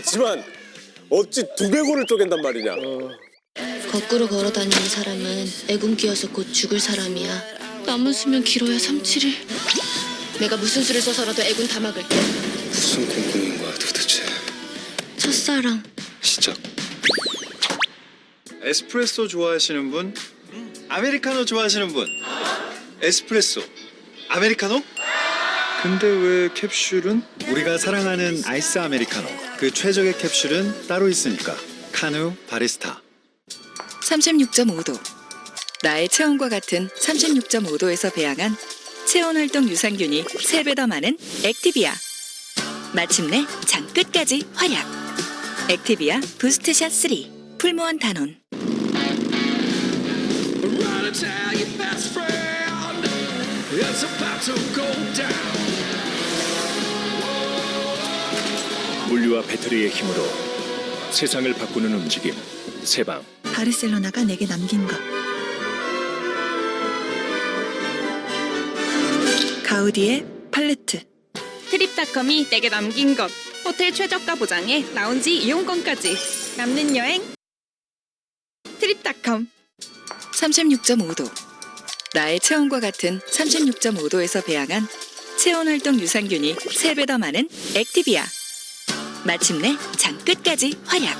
있지만 어찌 두개골을 쪼갠단 말이냐. 거꾸로 걸어 다니는 사람은 애군 끼어서 곧 죽을 사람이야. 남은 수명 길어야 3, 7일. 내가 무슨 수를 써서라도 애군 다 막을게. 무슨 콩콩인 거야 도대체 첫사랑. 시작 에스프레소 좋아하시는 분? 아메리카노 좋아하시는 분? 에스프레소, 아메리카노? 근데 왜 캡슐은? 우리가 사랑하는 아이스 아메리카노 그 최적의 캡슐은 따로 있으니까 카누 바리스타 36.5도. 나의 체온과 같은 36.5도에서 배양한 체온 활동 유산균이 3배 더 많은 액티비아. 마침내 장 끝까지 활약. 액티비아 부스트샷 3. 풀무원 단원. Run and tell your best friend it's about to go down. 물류와 배터리의 힘으로 세상을 바꾸는 움직임 세방 바르셀로나가 내게 남긴 것. 가우디의 팔레트. 트립닷컴이 내게 남긴 것 호텔 최저가 보장에 라운지 이용권까지 남는 여행 트립닷컴 36.5도. 나의 체온과 같은 36.5도에서 배양한 체온 활동 유산균이 3배 더 많은 액티비아. 마침내 장 끝까지 활약.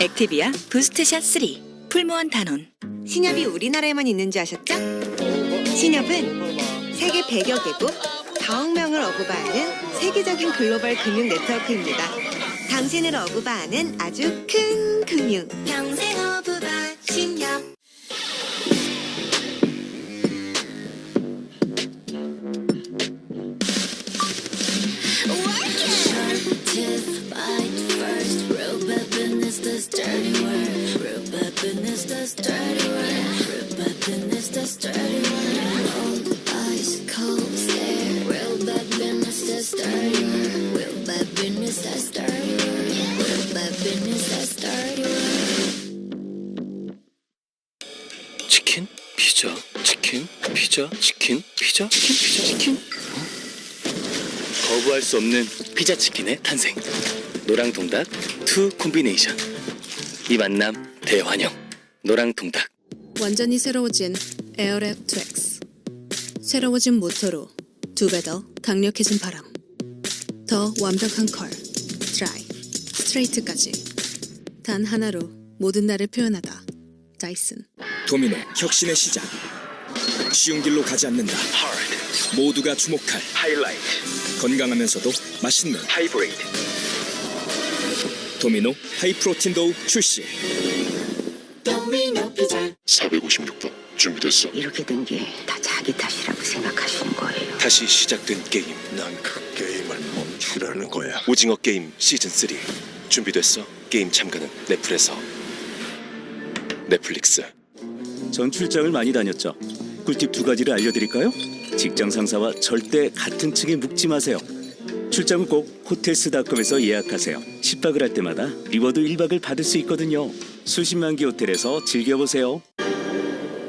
액티비아 부스트샷 3. 풀무원 단원. 신협이 우리나라에만 있는지 아셨죠? 신협은 세계 100여 개국, 4억 명을 어부바하는 세계적인 글로벌 금융 네트워크입니다. 당신을 어부바하는 아주 큰 금융. 평생 어부바 teeth bite first. Root weapon is the sturdy word. Root weapon is the sturdy word. Root weapon is the sturdy word. Old eyes cold stare. Real weapon is the dirty word. Real weapon is the sturdy word. Real weapon is the dirty word. Chicken, pizza, chicken, pizza, chicken, pizza, chicken. 수 없는 피자 치킨의 탄생. 노랑통닭 투 콤비네이션. 이 만남 대환영. 노랑통닭. 완전히 새로워진 에어랩 2X 새로워진 모터로 두 배 더 강력해진 바람. 더 완벽한 컬 드라이 스트레이트까지. 단 하나로 모든 날을 표현하다. 다이슨. 도미노 혁신의 시작. 쉬운 길로 가지 않는다 모두가 주목할 하이라이트. 건강하면서도 맛있는 하이브레이드. 도미노 하이프로틴 도우 출시. 456도 준비됐어. 이렇게 된 게 다 자기 탓이라고 생각하시는 거예요. 다시 시작된 게임. 난 그 게임을 멈추라는 거야. 오징어 게임 시즌 3 준비됐어? 게임 참가는 넷플에서. 넷플릭스. 전 출장을 많이 다녔죠. 꿀팁 두 가지를 알려드릴까요? 직장 상사와 절대 같은 층에 묵지 마세요. 출장은 꼭 호텔스닷컴에서 예약하세요. 10박을 할 때마다 리워드 1박을 받을 수 있거든요. 수십만 개 호텔에서 즐겨보세요.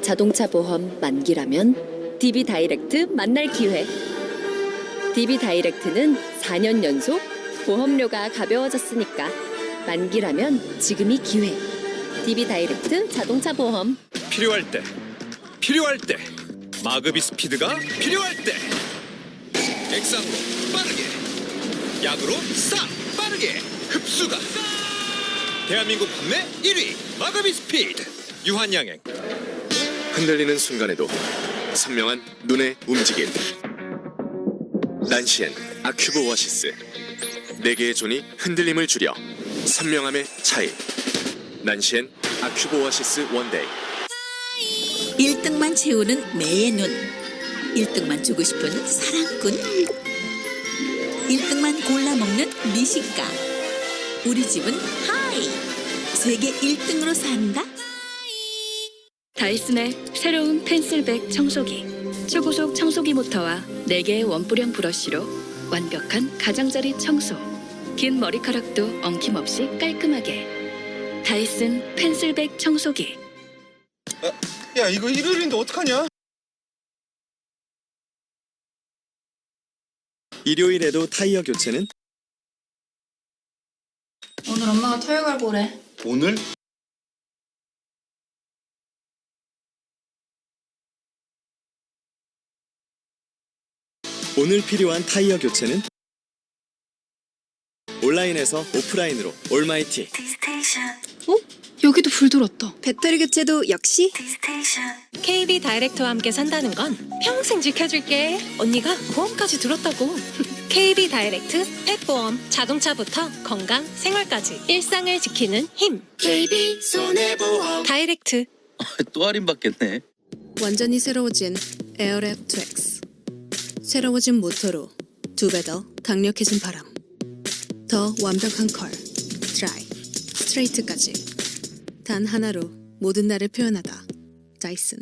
자동차 보험 만기라면 DB 다이렉트 만날 기회. DB 다이렉트는 4년 연속 보험료가 가벼워졌으니까 만기라면 지금이 기회. DB 다이렉트 자동차 보험. 필요할 때, 필요할 때, 마그비 스피드가 필요할 때, 액상으로 빠르게, 약으로 싹 빠르게. 흡수가. 대한민국 판매 1위 마그비 스피드. 유한양행. 흔들리는 순간에도 선명한 눈의 움직임. 난시엔 아큐브 오아시스. 4개의 존이 흔들림을 줄여 선명함의 차이. 난시엔 아큐브 오아시스 원데이 1등만 채우는 매의 눈. 1등만 주고 싶은 사랑꾼. 1등만 골라 먹는 미식가. 우리 집은 하이. 세계 1등으로 산다. 다이슨의 새로운 펜슬백 청소기. 초고속 청소기 모터와 4개의 원뿔형 브러쉬로 완벽한 가장자리 청소. 긴 머리카락도 엉킴없이 깔끔하게. 다이슨 펜슬백 청소기. 야 이거 일요일인데 어떡하냐? 일요일에도 타이어 교체는 오늘 엄마가 토요 갈고래. 오늘 오늘 필요한 타이어 교체는 온라인에서 오프라인으로 올마이티. 어? 여기도 불 들었다. 배터리 교체도 역시 KB 다이렉트와 함께 산다는 건 평생 지켜줄게. 언니가 보험까지 들었다고. KB 다이렉트 펫보험 자동차부터 건강 생활까지 일상을 지키는 힘. KB 손해보험. 다이렉트. 또 할인 받겠네. 완전히 새로워진 에어랩 2X. 새로워진 모터로 두 배 더 강력해진 바람. 더 완벽한 컬, 드라이, 스트레이트까지. 단 하나로 모든 날을 표현하다. 다이슨.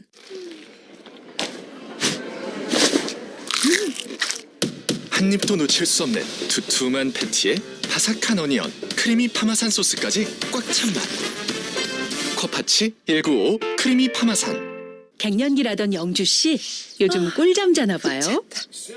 한 입도 놓칠 수 없는 두툼한 패티에 바삭한 어니언, 크리미 파마산 소스까지 꽉 찬 맛. 쿼파치 195 크리미 파마산. 갱년기라던 영주 씨 요즘 꿀잠 자나 봐요.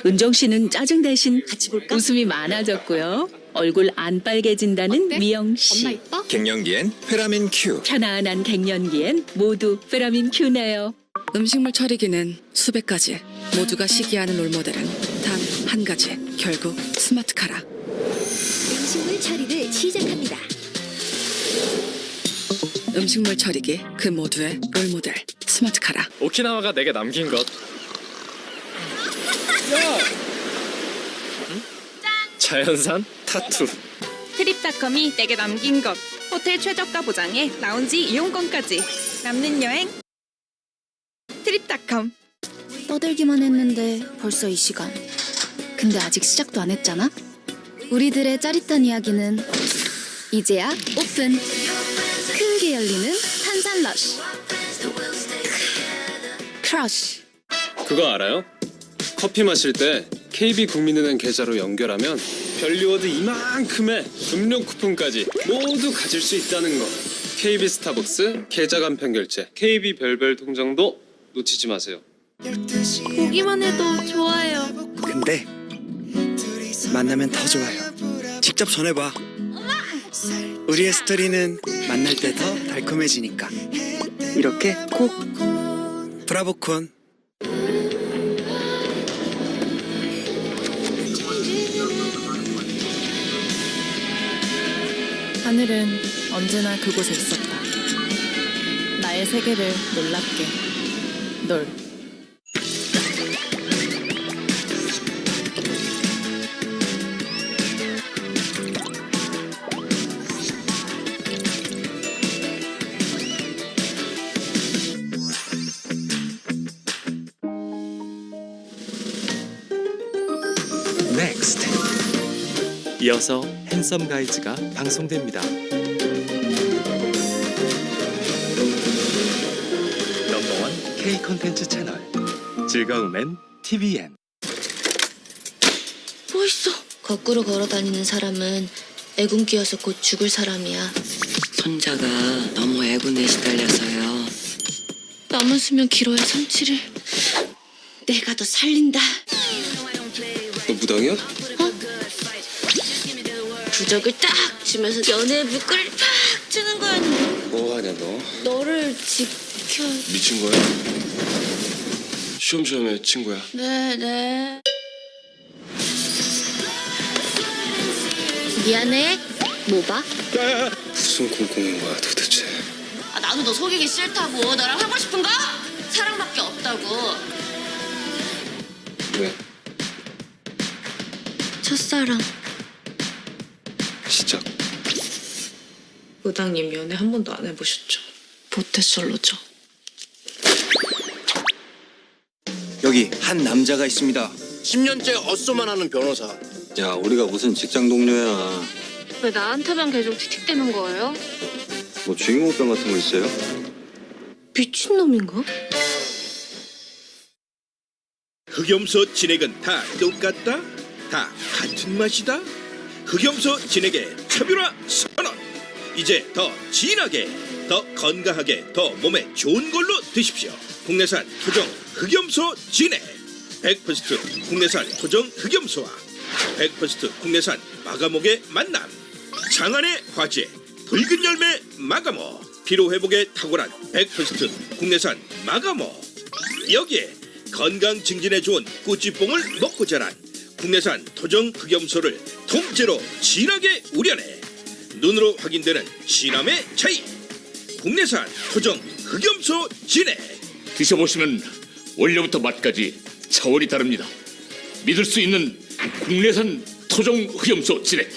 은정 씨는 짜증 대신 웃음이 많아졌고요. 얼굴 안 빨개진다는 어때? 미영 씨. 엄마 이뻐? 갱년기엔 페라민 Q. 편안한 갱년기엔 모두 페라민 큐네요. 음식물 처리기는 수백 가지. 모두가 시기하는 롤모델은 단 한 가지. 결국 스마트 카라. 음식물 처리를 시작합니다. 음식물 처리기 그 모두의 롤모델 스마트 카라. 오키나와가 내게 남긴 것. 자연산 타투. 트립닷컴이 내게 남긴 것 호텔 최저가 보장에 라운지 이용권까지 남는 여행 트립닷컴 떠들기만 했는데 벌써 이 시간. 근데 아직 시작도 안 했잖아? 우리들의 짜릿한 이야기는 이제야 오픈. 크게 열리는 탄산 러쉬. 크러쉬. 그거 알아요? 커피 마실 때 KB 국민은행 계좌로 연결하면 별리워드 이만큼의 음료 쿠폰까지 모두 가질 수 있다는 거. KB 스타벅스 계좌 간편 결제, KB 별별 통장도 놓치지 마세요. 보기만 해도 좋아요. 근데 만나면 더 좋아요. 직접 전해봐. 우리의 스토리는 만날 때 더 달콤해지니까. 이렇게 꼭 브라보콘. 하늘은 언제나 그곳에 있었다. 나의 세계를 놀랍게. 널. 넥스트. 이어서 핸섬 가이즈가 방송됩니다. 넘버원 K 컨텐츠 채널 즐거움엔 TVN. 뭐 있어? 거꾸로 걸어 다니는 사람은 애군기여서 곧 죽을 사람이야. 손자가 너무 애군에 시달려서요. 남은 수명 길어야 37일. 내가 더 살린다. 너 무당이야? 부적을 딱 주면서 연애의 물꼬리를 팍 주는 거야. 뭐 하냐 너? 너를 지켜. 미친 거야? 쉬엄쉬엄해 친구야. 네, 네. 미안해. 뭐 봐? 무슨 콩콩인 거야 도대체? 아, 나도 너 속이기 싫다고. 너랑 하고 싶은 거? 사랑밖에 없다고. 왜? 첫사랑. 무당님 연애 한 번도 안 해보셨죠? 모태솔로죠. 여기 한 남자가 있습니다. 10년째 엇소만 하는 변호사. 야, 우리가 무슨 직장 동료야. 왜 나한테만 계속 틱틱대는 거예요? 뭐 주인공병 같은 거 있어요? 미친놈인가? 흑염소 진액은 다 똑같다? 다 같은 맛이다? 흑염소 진액의 차별화 선언! 이제 더 진하게, 더 건강하게, 더 몸에 좋은 걸로 드십시오. 국내산 토종 흑염소 진액! 100% 국내산 토종 흑염소와 100% 국내산 마가목의 만남 장안의 화제 붉은 열매 마가모 피로 회복에 탁월한 100% 국내산 마가모 여기에 건강 증진에 좋은 꾸찌뽕을 먹고 자란 국내산 토종 흑염소를 통째로 진하게 우려내 눈으로 확인되는 진함의 차이 국내산 토종 흑염소 진해 드셔보시면 원료부터 맛까지 차원이 다릅니다. 믿을 수 있는 국내산 토종 흑염소 진액.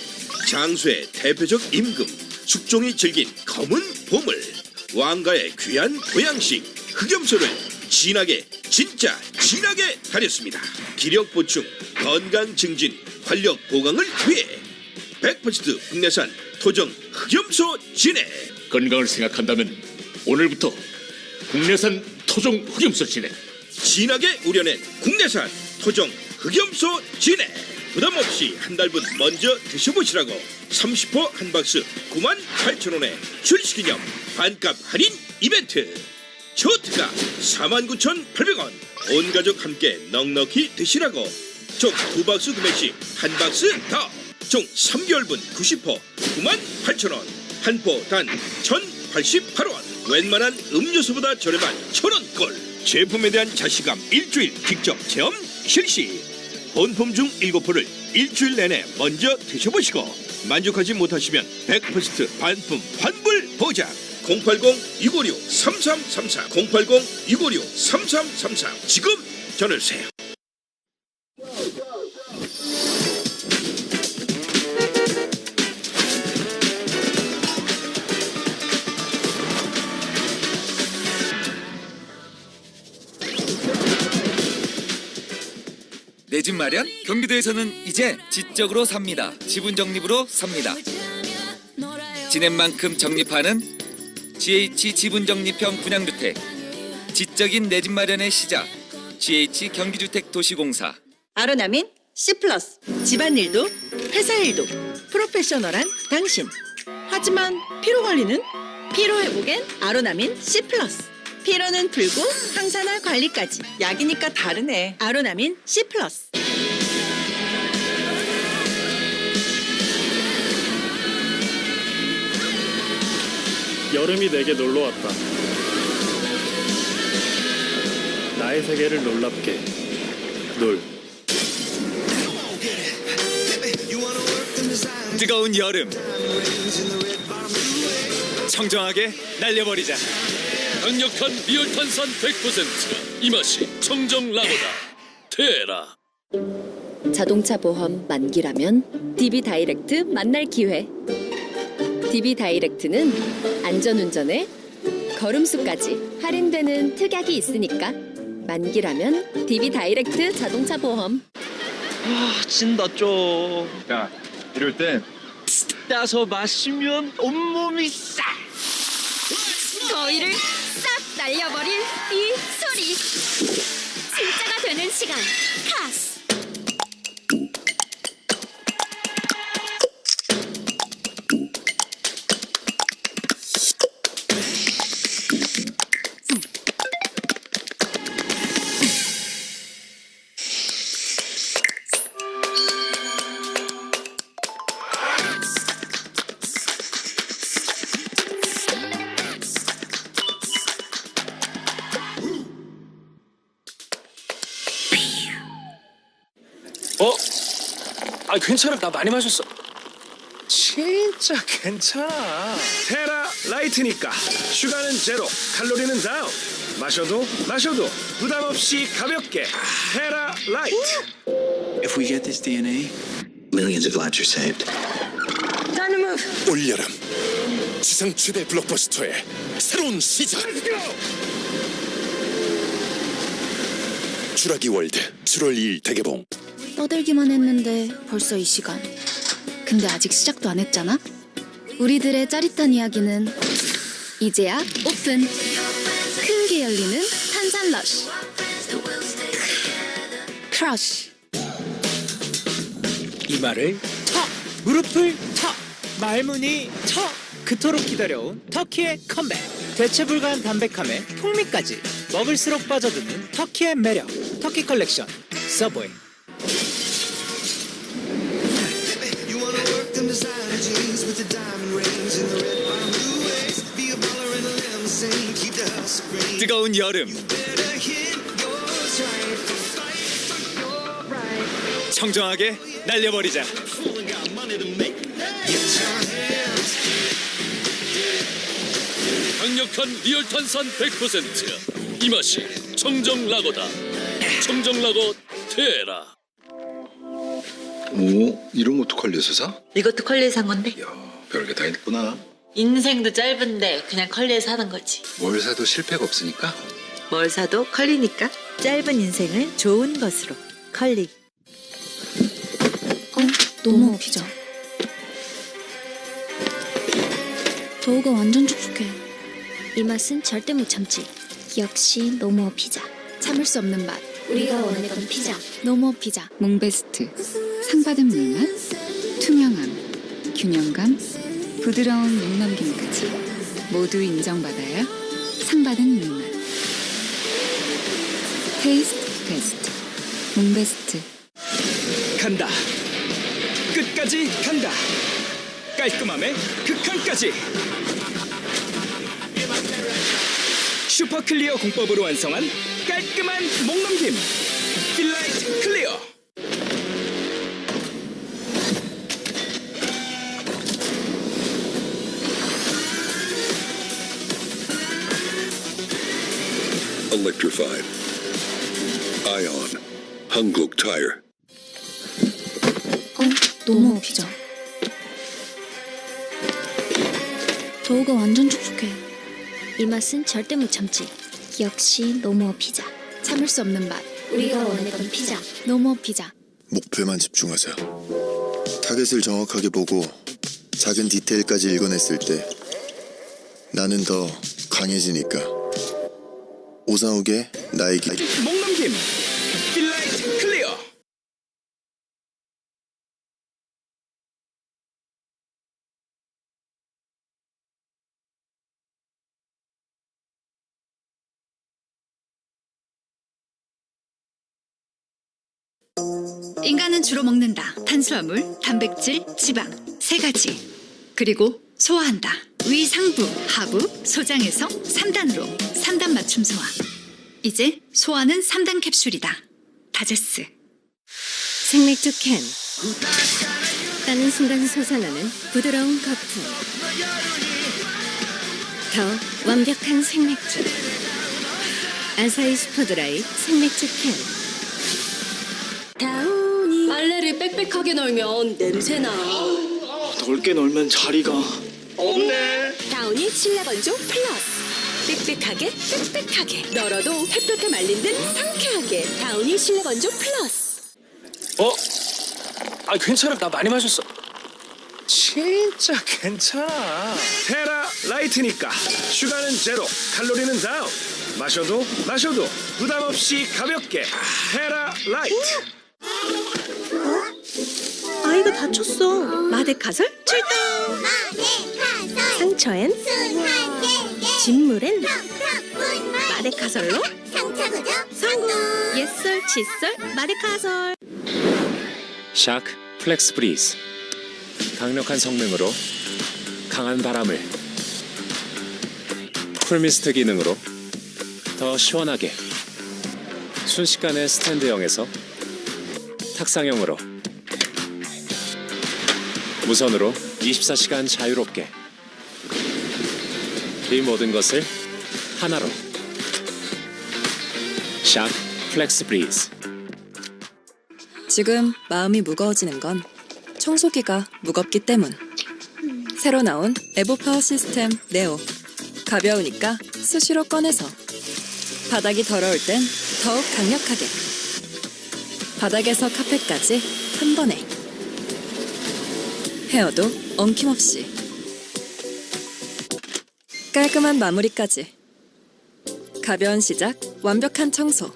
장수의 대표적 임금 숙종이 즐긴 검은 보물 왕가의 귀한 보양식 흑염소를 진하게 진짜 진하게 다렸습니다 기력 보충 건강 증진 활력 보강을 위해 100% 국내산 토종 흑염소 진액 건강을 생각한다면 오늘부터 국내산 토종 흑염소 진액. 진하게 우려낸 국내산 토종 흑염소 진액 부담 없이 한 달분 먼저 드셔보시라고 30호 한 박스 98,000원에 출시 기념 반값 할인 이벤트. 초트가 49,800원. 온 가족 함께 넉넉히 드시라고 총 두 박스 구매 시 한 박스 더 총 3개월분 90호 98,000원 한 포 단 1,088원. 웬만한 음료수보다 저렴한 천원꼴. 제품에 대한 자신감 일주일 직접 체험 실시. 본품 중 7포를 일주일 내내 먼저 드셔보시고 만족하지 못하시면 100% 반품 환불 보장. 080-656-3333 080-656-3333 지금 전화 주세요 내 집 마련? 경기도에서는 이제 지적으로 삽니다. 지분 적립으로 삽니다. 지낸 만큼 적립하는 GH 지분 적립형 분양주택. 지적인 내 집 마련의 시작. GH 경기주택 도시공사. 아로나민 C 플러스 집안일도 회사일도 프로페셔널한 당신 하지만 피로 관리는 피로 회복엔 아로나민 C 플러스 피로는 풀고 항산화 관리까지 약이니까 다르네 아로나민 C 플러스 여름이 내게 놀러 왔다. 나의 세계를 놀랍게 놀. 뜨거운 여름. 청정하게 날려버리자. 강력한 리얼탄산 100%. 이 맛이 청정 라보다. 테라. 자동차 보험 만기라면 DB 다이렉트 만날 기회. DB 다이렉트는 안전운전에 걸음수까지 할인되는 특약이 있으니까 만기라면 DB 다이렉트 자동차 보험. 아, 진다 좀. 야, 이럴 땐 따서 마시면 온몸이 싹. 더위를 싹 날려버릴 이 소리. 진짜가 되는 시간. 카스 괜찮아 나 많이 마셨어. 진짜 괜찮아. 테라 라이트니까 슈가는 제로, 칼로리는 다운. 마셔도 마셔도 부담 없이 가볍게 테라 라이트. If we get this DNA, millions of lives are saved. 올여름 지상 최대 블록버스터의 새로운 시작. 주라기 월드 7월 2일 대개봉. 떠들기만 했는데 벌써 이 시간. 근데 아직 시작도 안 했잖아? 우리들의 짜릿한 이야기는 이제야 오픈. 크게 열리는 탄산 러쉬. 크러쉬. 이마를 턱 무릎을 턱 말문이 턱 그토록 기다려온 터키의 컴백 대체 불가한 담백함에 풍미까지 먹을수록 빠져드는 터키의 매력 터키 컬렉션 서브웨이 뜨거운 여름. 청정하게 날려버리자. 강력한 리얼 탄산 100%이 맛이 청정 라거다. 청정 라거 테라. 오, 이런 것도 컬리에서 사? 이것도 컬리에서 산 건데? 별게 다 있구나. 인생도 짧은데 그냥 컬리에서 하는 거지 뭘 사도 실패가 없으니까. 뭘 사도 컬리니까 짧은 인생을 좋은 것으로 컬리 너무 피자. 도우가 완전 촉촉해. 이 맛은 절대 못 참지. 역시 노모 피자. 참을 수 없는 맛. 우리가 원했던 피자. 노모 피자. 몽베스트. 상 받은 물맛, 투명함, 균형감, 부드러운 목 넘김까지 모두 인정받아야 상 받은 물맛. 테이스트 베스트. 몽베스트. 간다. 끝까지 간다. 깔끔함의 극한까지. 슈퍼 클리어 공법으로 완성한 깔끔한 목넘김. 필라이트 클리어. Electrified. Ion. Hanguk Tire. 노모 피자. 도우가 완전 촉촉해. 이 맛은 절대 못 참지. 역시 노모 피자. 참을 수 없는 맛. 우리가 원했던 피자. 노모 피자. 목표에만 집중하자. 타겟을 정확하게 보고 작은 디테일까지 읽어냈을 때 나는 더 강해지니까. 오상욱의 나에게 목넘김. 필라이트 클리어. 인간은 주로 먹는다. 탄수화물, 단백질, 지방 세 가지. 그리고 소화한다. 위, 상부, 하부, 소장에서 3단으로 3단 맞춤 소화. 이제 소화는 3단 캡슐이다. 다제스. 생맥주 캔. 따는 순간 솟아나는 부드러운 거품. 더 완벽한 생맥주. 아사히 슈퍼드라이 생맥주 캔. 다운이 빨래를 빽빽하게 널면 냄새나. 넓게 놀면 자리가 없네. 다운이 실내건조 플러스. 빽빽하게 빽빽하게 널어도 햇볕에 말린 듯 상쾌하게 다운이 실내건조 플러스. 어? 아 괜찮아 나 많이 마셨어. 진짜 괜찮아. 테라 라이트니까 슈가는 제로, 칼로리는 다운. 마셔도 마셔도 부담 없이 가볍게 테라 라이트. 아이가 다쳤어. 마데카설 출동. 상처엔? 진물엔? 마데카설로? 성공. 옛설 칫솔 마데카설. 샤크 플렉스 브리즈. 강력한 성능으로 강한 바람을 쿨미스트 기능으로 더 시원하게 순식간에 스탠드형에서 탁상형으로 무선으로 24시간 자유롭게 이 모든 것을 하나로 샤크 플렉스 브리즈 지금 마음이 무거워지는 건 청소기가 무겁기 때문. 새로 나온 에보파워 시스템 네오. 가벼우니까 수시로 꺼내서 바닥이 더러울 땐 더욱 강력하게. 바닥에서 카펫까지 한 번에. 헤어도 엉킴없이. 깔끔한 마무리까지. 가벼운 시작, 완벽한 청소.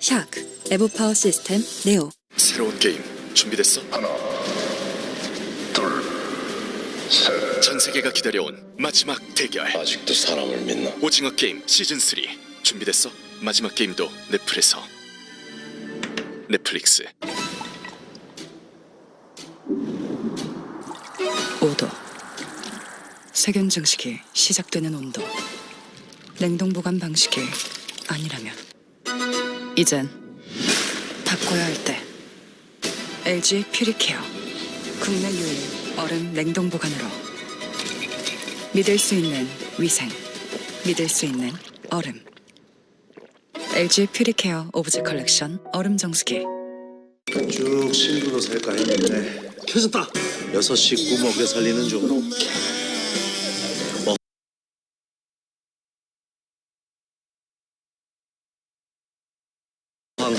샤크 에보파워 시스템 네오. 새로운 게임 준비됐어? 하나, 둘, 셋. 전 세계가 기다려온 마지막 대결 아직도 사람을 믿나? 오징어 게임 시즌 3 준비됐어? 마지막 게임도 넷플에서 넷플릭스 오더 세균 증식이 시작되는 온도. 냉동 보관 방식이 아니라면 이젠 바꿔야 할 때. LG 퓨리케어 국내 유일 얼음 냉동 보관으로 믿을 수 있는 위생, 믿을 수 있는 얼음. LG 퓨리케어 오브제 컬렉션 얼음 정수기. 쭉 신부로 살까 했는데 켜졌다 여섯 식구 먹여 살리는 중황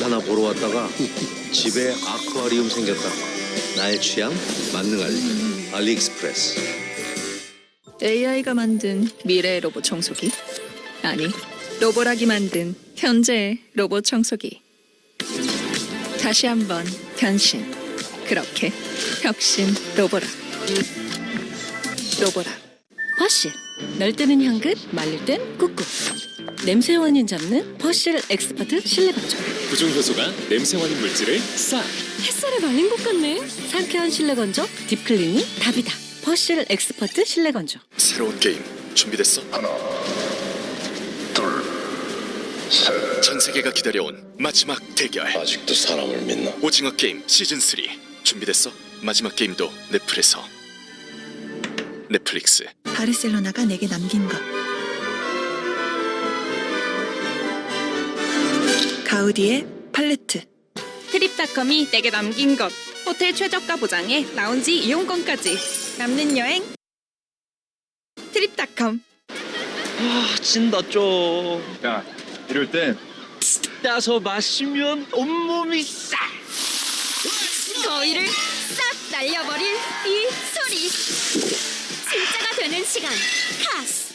하나 보러 왔다가 집에 아쿠아리움 생겼다 나의 취향 만능 알리 알리익스프레스 AI가 만든 미래의 로봇 청소기? 아니, 로보락이 만든 현재의 로봇 청소기. 다시 한번 변신. 그렇게 혁신 로보락. 로보락. 퍼실. 널 때는 향긋, 말릴 땐 꾹꾹. 냄새 원인 잡는 퍼실 엑스퍼트 실내 건조. 구중 효소가 냄새 원인 물질을 싹 햇살에 말린 것 같네. 상쾌한 실내 건조, 딥클리닝 답이다. 퍼실 엑스퍼트 실내 건조. 새로운 게임 준비됐어? 하나, 둘, 셋. 전 세계가 기다려온 마지막 대결. 아직도 사람을 믿나? 오징어 게임 시즌 3 준비됐어? 마지막 게임도 넷플에서. 넷플릭스. 바르셀로나가 내게 남긴 것. 가우디의 팔레트. 트립닷컴이 내게 남긴 것. 호텔 최저가 보장에 라운지 이용권까지. 남는 여행. 트립닷컴. 아 진다 좀 야 이럴 땐 따서 마시면 온몸이 싹 거위를 싹 날려버릴 이 소리. 진짜가 되는 시간. 카스.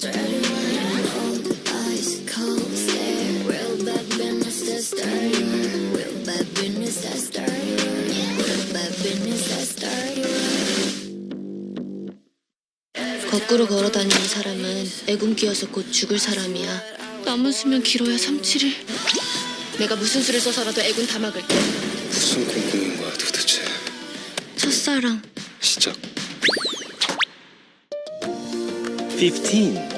거꾸로 애군기여서 곧 죽을 사람이야. 남은 수명 길어야 3, 7일. 내가 무슨 수를 써서라도 애군 다 막을게. 무슨 꿈꾸는 거야 도대체? 첫사랑. 시작. 15